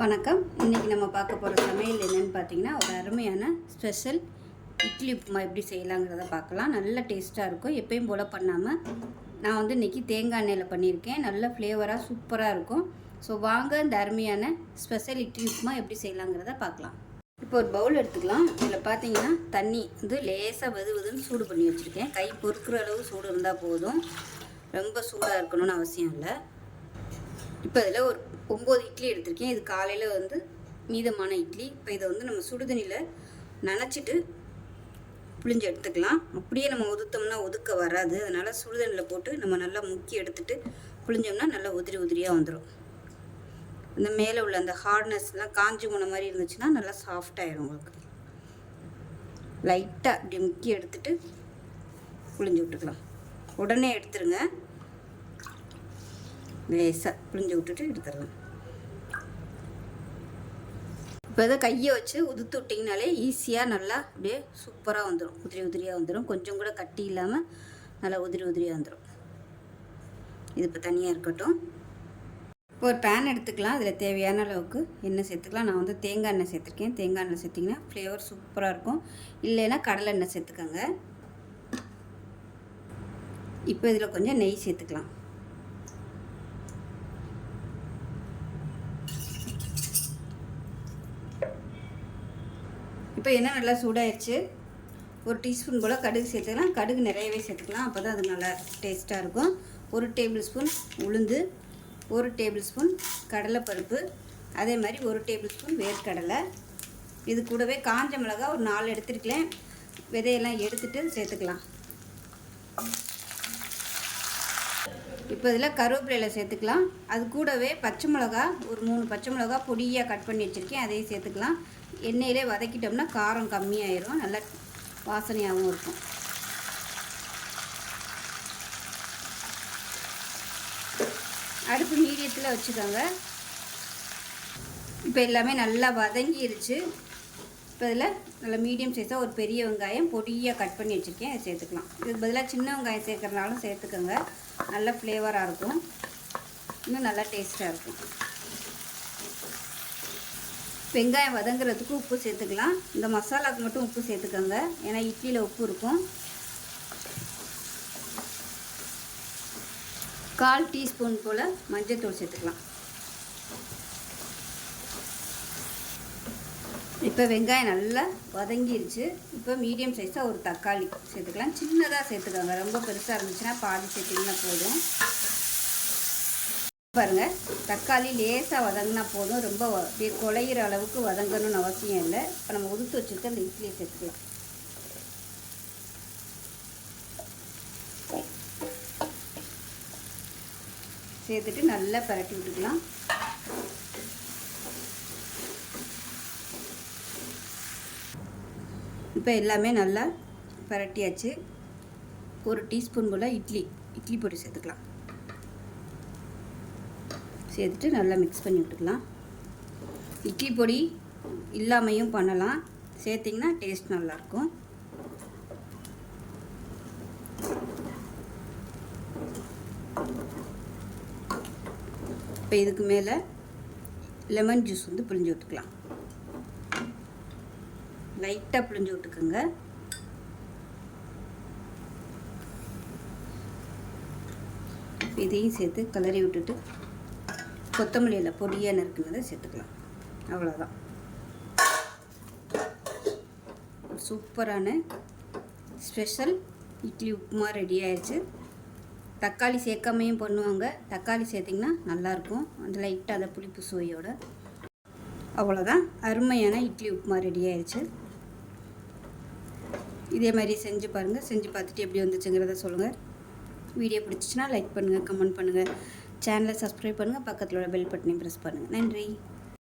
வணக்கம். இன்றைக்கி நம்ம பார்க்க போகிற சமையல் என்னென்னு பார்த்தீங்கன்னா ஒரு அருமையான ஸ்பெஷல் இட்லி உப்புமா எப்படி செய்யலாங்கிறத பார்க்கலாம். நல்ல டேஸ்ட்டாக இருக்கும். எப்பயும் போல் பண்ணாமல் நான் வந்து இன்றைக்கி தேங்காய் எண்ணெயில் பண்ணியிருக்கேன். நல்ல ஃப்ளேவராக சூப்பராக இருக்கும். ஸோ வாங்க இந்த அருமையான ஸ்பெஷல் இட்லி உப்புமா எப்படி செய்யலாங்கிறத பார்க்கலாம். இப்போ ஒரு பவுல் எடுத்துக்கலாம். இதில் பார்த்தீங்கன்னா தண்ணி வந்து லேசாக வெது வெதுன்னு சூடு பண்ணி வச்சுருக்கேன். கை பொறுக்கிற அளவு சூடு இருந்தால் போதும். ரொம்ப சூடாக இருக்கணும்னு அவசியம் இல்லை. இப்போ இதில் ஒரு ஒம்பது இட்லி எடுத்திருக்கேன். இது காலையில் வந்து மீதமான இட்லி. இப்போ இதை வந்து நம்ம சுடுதண்ணியில் நனைச்சிட்டு புளிஞ்சு எடுத்துக்கலாம். அப்படியே நம்ம ஒதுத்தோம்னா ஒதுக்க வராது. அதனால் சுடுதண்ணியில் போட்டு நம்ம நல்லா முக்கி எடுத்துட்டு புளிஞ்சோம்னா நல்லா உதிரி உதிரியாக வந்துடும் இந்த மேலே உள்ள அந்த ஹார்ட்னஸ்லாம் காஞ்சி போன மாதிரி இருந்துச்சுன்னா நல்லா சாஃப்டாகிடும் உங்களுக்கு. லைட்டாக இப்படி முக்கி எடுத்துட்டு புளிஞ்சு விட்டுக்கலாம். உடனே எடுத்துருங்க. லேசாக புளிஞ்சு விட்டுட்டு எடுத்துடலாம். இப்போ இதை கையை வச்சு உதுத்து விட்டிங்கனாலே ஈஸியாக நல்லா அப்படியே சூப்பராக வந்துடும் உதிரி உதிரியாக வந்துடும் கொஞ்சம் கூட கட்டி இல்லாமல் நல்லா உதிரி உதிரியாக வந்துடும் இது இப்போ தனியாக இருக்கட்டும். இப்போ ஒரு பேன் எடுத்துக்கலாம். அதில் தேவையான அளவுக்கு எண்ணெய் சேர்த்துக்கலாம். நான் வந்து தேங்காய் எண்ணெய் சேர்த்துருக்கேன். தேங்காய் எண்ணெய் சேர்த்திங்கன்னா ஃப்ளேவர் சூப்பராக இருக்கும். இல்லைன்னா கடலை எண்ணெய் சேர்த்துக்கோங்க. இப்போ இதில் கொஞ்சம் நெய் சேர்த்துக்கலாம். இப்போ எண்ணெய் நல்லா சூடாயிடுச்சு ஒரு டீஸ்பூன் போல் கடுகு சேர்த்துக்கலாம். கடுகு நிறையவே சேர்த்துக்கலாம். அப்போ தான் அது நல்லா டேஸ்ட்டாக இருக்கும். ஒரு டேபிள் ஸ்பூன் உளுந்து ஒரு டேபிள் ஸ்பூன் கடலைப்பருப்பு அதே மாதிரி ஒரு டேபிள் ஸ்பூன் வேர்க்கடலை. இது கூடவே காஞ்ச மிளகா ஒரு நாலு எடுத்துருக்கேன். விதையெல்லாம் எடுத்துட்டு சேர்த்துக்கலாம். இப்போ இதில் கருவேப்பிலையில் சேர்த்துக்கலாம். அது கூடவே பச்சை மிளகா ஒரு மூணு பச்சை மிளகா பொடியாக கட் பண்ணி வச்சுருக்கேன். அதையும் சேர்த்துக்கலாம். எண்ணெயிலே வதக்கிட்டோம்னா காரம் கம்மியாயிரும் நல்லா வாசனையாகவும் இருக்கும். அடுப்பு மீடியத்தில் வச்சுக்கோங்க. இப்போ எல்லாமே நல்லா வதங்கிருச்சு. இப்போ இதில் நல்லா மீடியம் சைஸாக ஒரு பெரிய வெங்காயம் பொடியாக கட் பண்ணி வச்சுருக்கேன் அதை சேர்த்துக்கலாம். இதுக்கு பதிலாக சின்ன வெங்காயம் சேர்க்குறனாலும் சேர்த்துக்கோங்க. நல்ல ஃப்ளேவராக இருக்கும். இன்னும் நல்லா டேஸ்ட்டாக இருக்கும். வெங்காயம் வதங்குறதுக்கு உப்பு சேர்த்துக்கலாம். இந்த மசாலாவுக்கு மட்டும் உப்பு சேர்த்துக்கோங்க. ஏன்னா இட்லியில் உப்பு இருக்கும். கால் டீஸ்பூன் போல் மஞ்சள்தூள் சேர்த்துக்கலாம். இப்போ வெங்காயம் நல்லா வதங்கிருச்சு. இப்போ மீடியம் சைஸாக ஒரு தக்காளி சேர்த்துக்கலாம். சின்னதாக சேர்த்துக்கோங்க. ரொம்ப பெருசாக இருந்துச்சுன்னா பாதி சேர்த்திங்கன்னா போதும். பாருங்கள் தக்காளி லேசாக வதங்கினா போதும். ரொம்ப அப்படியே குழையிற அளவுக்கு வதங்கணும்னு அவசியம் இல்லை. இப்போ நம்ம உதுத்து வச்சுருக்க அந்த இட்லியை சேர்த்துக்கலாம். சேர்த்துட்டு நல்லா பரட்டி விட்டுக்கலாம். இப்போ எல்லாமே நல்லா பரட்டியாச்சு. ஒரு டீஸ்பூன் போல் இட்லி இட்லி பொடி சேர்த்துக்கலாம். சேர்த்துட்டு நல்லா மிக்ஸ் பண்ணி விட்டுக்கலாம். இட்லி பொடி இல்லாமையும் பண்ணலாம். சேர்த்திங்கன்னா டேஸ்ட் நல்லாயிருக்கும் இப்போ இதுக்கு மேலே லெமன் ஜூஸ் வந்து புளிஞ்சு விட்டுக்கலாம் லைட்டாக புளிஞ்சு விட்டுக்கோங்க இதையும் சேர்த்து கிளறி விட்டுட்டு கொத்தமல்லியில் பொடியாக நறுக்குனதை சேர்த்துக்கலாம். அவ்வளோதான் சூப்பரான ஸ்பெஷல் இட்லி உப்புமா ரெடி ஆயிடுச்சு. தக்காளி சேர்க்காமையும் பண்ணுவாங்க. தக்காளி சேர்த்திங்கன்னா நல்லாயிருக்கும். அந்த லைட்டாக அந்த புளிப்பு சுவையோட. அவ்வளோதான் அருமையான இட்லி உப்புமா ரெடி ஆயிடுச்சு. இதே மாதிரி செஞ்சு பாருங்கள் செஞ்சு பார்த்துட்டு எப்படி வந்துச்சுங்கிறத சொல்லுங்கள் வீடியோ பிடிச்சிச்சின்னா லைக் பண்ணுங்கள் கமெண்ட் பண்ணுங்கள் சேனலை சப்ஸ்கிரைப் பண்ணுங்கள் பக்கத்தில் உள்ள பெல் பட்டனையும் ப்ரெஸ் பண்ணுங்கள் நன்றி.